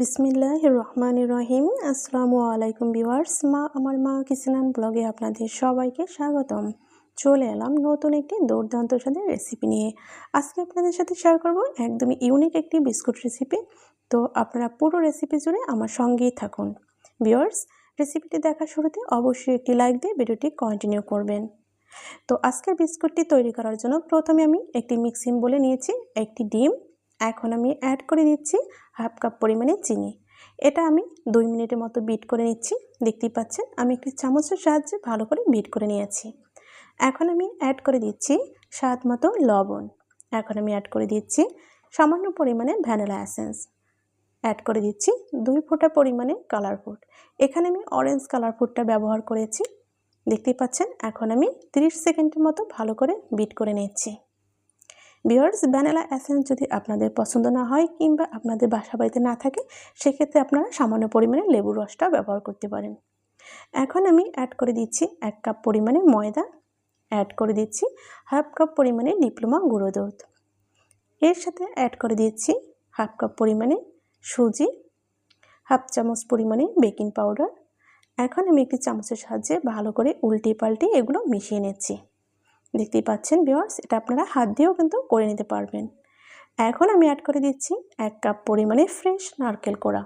বিসমিল্লাহ রহমান রহিম আসসালামু আলাইকুম ভিউয়ার্স। মা, আমার মা কিচেনান ব্লগে আপনাদের সবাইকে স্বাগতম। চলে এলাম নতুন একটি দুর্দান্ত সাথে রেসিপি নিয়ে। আজকে আপনাদের সাথে শেয়ার করব একদমই ইউনিক একটি বিস্কুট রেসিপি তো আপনারা পুরো রেসিপি জুড়ে আমার সঙ্গেই থাকুন। ভিউয়ার্স রেসিপিটি দেখার শুরুতে অবশ্যই একটি লাইক দিয়ে ভিডিওটি কন্টিনিউ করবেন। তো আজকের বিস্কুটটি তৈরি করার জন্য প্রথমে আমি একটি মিক্সিং বলে নিয়েছি, একটি ডিম এখন আমি অ্যাড করে দিচ্ছি হাফ কাপ পরিমাণে চিনি। এটা আমি দুই মিনিটের মতো বিট করে নিচ্ছি। দেখতেই পাচ্ছেন, আমি একটি চামচের সাহায্যে ভালো করে বিট করে নিয়েছি। এখন আমি অ্যাড করে দিচ্ছি স্বাদ মতো লবণ। এখন আমি অ্যাড করে দিচ্ছি সামান্য পরিমাণে ভ্যানিলা অ্যাসেন্স অ্যাড করে দিচ্ছি দুই ফোঁটা পরিমাণে কালার ফুড এখানে আমি অরেঞ্জ কালার ফুডটা ব্যবহার করেছি। দেখতেই পাচ্ছেন, এখন আমি 30 সেকেন্ডের মতো ভালো করে বিট করে নিচ্ছি। বিয়ার্স ভ্যানিলা অ্যাসেন্স যদি আপনাদের পছন্দ না হয় কিংবা আপনাদের বাসা বাড়িতে না থাকে, সেক্ষেত্রে আপনারা সামান্য পরিমাণে লেবুর রসটাও ব্যবহার করতে পারেন। এখন আমি অ্যাড করে দিচ্ছি এক কাপ পরিমাণে ময়দা অ্যাড করে দিচ্ছি হাফ কাপ পরিমাণে ডিপ্লোমা গুঁড়ো দুধ। এর সাথে অ্যাড করে দিচ্ছি হাফ কাপ পরিমাণে সুজি হাফ চামচ পরিমাণে বেকিং পাউডার এখন আমি একটি চামচের সাহায্যে ভালো করে উল্টে পাল্টে এগুলো মিশিয়ে নিচ্ছি। দেখতেই পাচ্ছেন বিয়ার্স এটা আপনারা হাত দিয়েও কিন্তু করে নিতে পারবেন। এখন আমি অ্যাড করে দিচ্ছি এক কাপ পরিমাণে ফ্রেশ নারকেল কোড়া।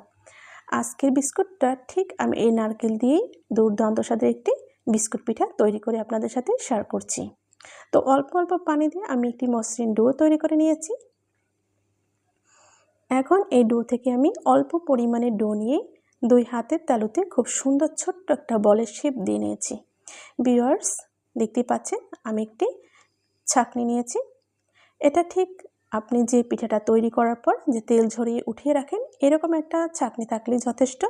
আজকের বিস্কুটটা ঠিক আমি এই নারকেল দিয়েই দুর্দান্ত সাথে একটি বিস্কুট পিঠা তৈরি করে আপনাদের সাথে শেয়ার করছি। তো অল্প অল্প পানি দিয়ে আমি একটি মসৃণ ডো তৈরি করে নিয়েছি। এখন এই ডো থেকে আমি অল্প পরিমাণে ডো নিয়ে দুই হাতের তালুতে খুব সুন্দর ছোট্ট একটা বলের শেপ দিয়ে নিয়েছি। বিয়ার্স দেখতে পাচ্ছেন, আমি একটি ছাকনি নিয়েছি। এটা ঠিক আপনি যে পিঠাটা তৈরি করার পর যে তেল ঝরিয়ে উঠিয়ে রাখেন, এরকম একটা ছাকনি থাকলে যথেষ্ট।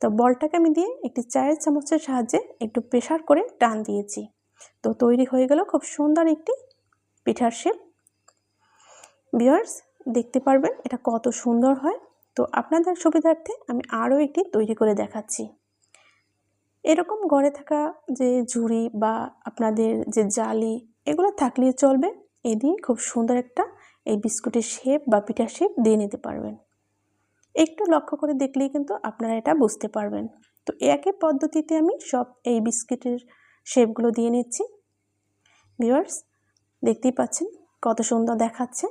তো বলটাকে আমি দিয়ে একটি চায়ের চামচের সাহায্যে একটু প্রেশার করে টান দিয়েছি। তো তৈরি হয়ে গেল খুব সুন্দর একটি পিঠার শেপ। বিয়ার্স দেখতে পারবেন এটা কত সুন্দর হয়। তো আপনাদের সুবিধার্থে আমি আরও একটি তৈরি করে দেখাচ্ছি। এরকম ঘরে থাকা যে ঝুড়ি বা আপনাদের যে জালি, এগুলো থাকলেই চলবে। এ দিয়ে খুব সুন্দর একটা এই বিস্কুটের শেপ বা পিঠার শেপ দিয়ে নিতে পারবেন। একটু লক্ষ্য করে দেখলেই কিন্তু আপনারা এটা বুঝতে পারবেন। তো একই পদ্ধতিতে আমি সব এই বিস্কুটের শেপগুলো দিয়ে নিচ্ছি। ভিওয়ার্স দেখতেই পাচ্ছেন কত সুন্দর দেখাচ্ছে।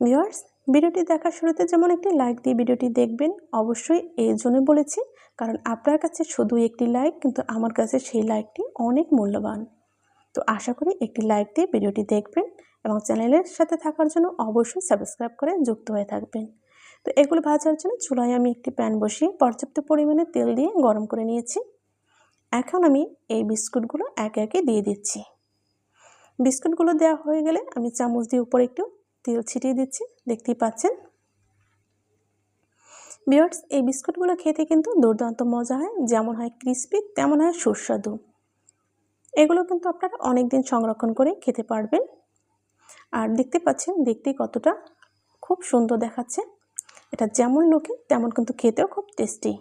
ভিওয়ার্স ভিডিওটি দেখার শুরুতে যেমন একটি লাইক দিয়ে ভিডিওটি দেখবেন, অবশ্যই এই জন্য বলেছি, কারণ আপনার কাছে শুধু একটি লাইক কিন্তু আমার কাছে সেই লাইকটি অনেক মূল্যবান। তো আশা করি একটি লাইক দিয়ে ভিডিওটি দেখবেন এবং চ্যানেলের সাথে থাকার জন্য অবশ্যই সাবস্ক্রাইব করে যুক্ত হয়ে থাকবেন। তো এগুলো ভাজার জন্য চুলায় আমি একটি প্যান বসিয়ে পর্যাপ্ত পরিমাণে তেল দিয়ে গরম করে নিয়েছি। এখন আমি এই বিস্কুটগুলো একে একে দিয়ে দিচ্ছি। বিস্কুটগুলো দেওয়া হয়ে গেলে আমি চামচ দিয়ে উপরে একটু তেল ছিটিয়ে দিচ্ছি, দেখতেই পাচ্ছেন? বিয়ার্স এই বিস্কুটগুলো খেতে কিন্তু দুর্দান্ত মজা হয়, যেমন হয় ক্রিস্পি, তেমন হয় সুস্বাদু। এগুলো কিন্তু আপনারা অনেক দিন সংরক্ষণ করে খেতে পারবেন। আর দেখতে পাচ্ছেন, দেখতে কতটা খুব সুন্দর দেখাচ্ছে। এটা যেমন লোকে, তেমন কিন্তু খেতেও খুব টেস্টি।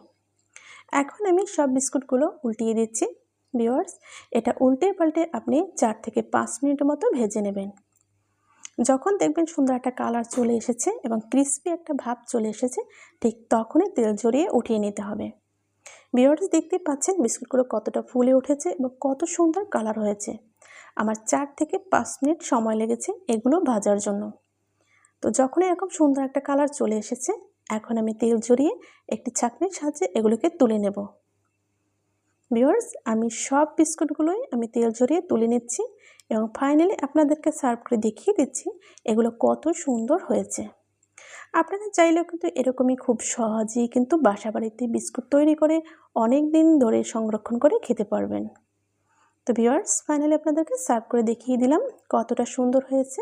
এখন আমি সব বিস্কুটগুলো উল্টিয়ে দিচ্ছি। বিওয়ার্স এটা উল্টে পাল্টে আপনি চার থেকে পাঁচ মিনিটের মতো ভেজে নেবেন। যখন দেখবেন সুন্দর একটা কালার চলে এসেছে এবং ক্রিস্পি একটা ভাব চলে এসেছে, ঠিক তখনই তেল জড়িয়ে উঠিয়ে নিতে হবে। বিয়ার্স দেখতে পাচ্ছেন বিস্কুটগুলো কতটা ফুলে উঠেছে এবং কত সুন্দর কালার হয়েছে। আমার চার থেকে পাঁচ মিনিট সময় লেগেছে এগুলো ভাজার জন্য। তো যখন এরকম সুন্দর একটা কালার চলে এসেছে, এখন আমি তেল জড়িয়ে একটি ছাকনির সাহায্যে এগুলোকে তুলে নেব। ভিওর্স আমি সব বিস্কুটগুলোই আমি তেল জড়িয়ে তুলে নিচ্ছি। এবং ফাইনালি আপনাদেরকে সার্ভ করে দেখিয়ে দিচ্ছি এগুলো কত সুন্দর হয়েছে। আপনারা চাইলেও কিন্তু এরকমই খুব সহজেই কিন্তু বাসা বাড়িতে বিস্কুট তৈরি করে অনেক দিন ধরে সংরক্ষণ করে খেতে পারবেন। তো ভিওয়ার্স ফাইনালি আপনাদেরকে সার্ভ করে দেখিয়ে দিলাম কতটা সুন্দর হয়েছে।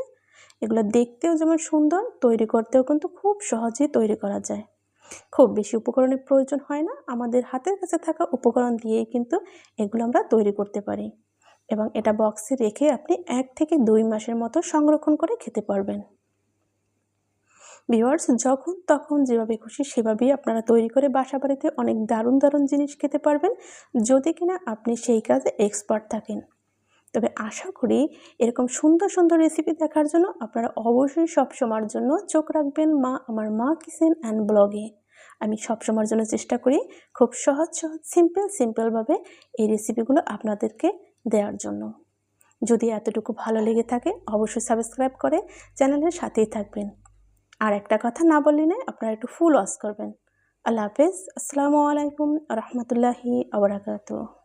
এগুলো দেখতেও যেমন সুন্দর, তৈরি করতেও কিন্তু খুব সহজেই তৈরি করা যায়। খুব বেশি উপকরণের প্রয়োজন হয় না, আমাদের হাতের কাছে থাকা উপকরণ দিয়েই কিন্তু এগুলো আমরা তৈরি করতে পারি। এবং এটা বক্সে রেখে আপনি এক থেকে দুই মাসের মতো সংরক্ষণ করে খেতে পারবেন। ভিওয়ার্স যখন তখন যেভাবে খুশি সেভাবেই আপনারা তৈরি করে বাসা বাড়িতে অনেক দারুণ দারুণ জিনিস খেতে পারবেন, যদি কিনা আপনি সেই কাজে এক্সপার্ট থাকেন। তবে আশা করি এরকম সুন্দর সুন্দর রেসিপি দেখার জন্য আপনারা অবশ্যই সব সময়ের জন্য চোখ রাখবেন মা, আমার মা কিচেন অ্যান্ড ব্লগে আমি সব সময়ের জন্য চেষ্টা করি খুব সহজ সহজ সিম্পল সিম্পলভাবে এই রেসিপিগুলো আপনাদেরকে দেওয়ার জন্য। যদি এতটুকু ভালো লেগে থাকে, অবশ্যই সাবস্ক্রাইব করে চ্যানেলের সাথেই থাকবেন। আর একটা কথা না বললে না আপনারা একটু ফুল ওয়াশ করবেন। আল্লাহ হাফেজ। আসসালামু আলাইকুম রহমতুল্লাহি আবরাকাতু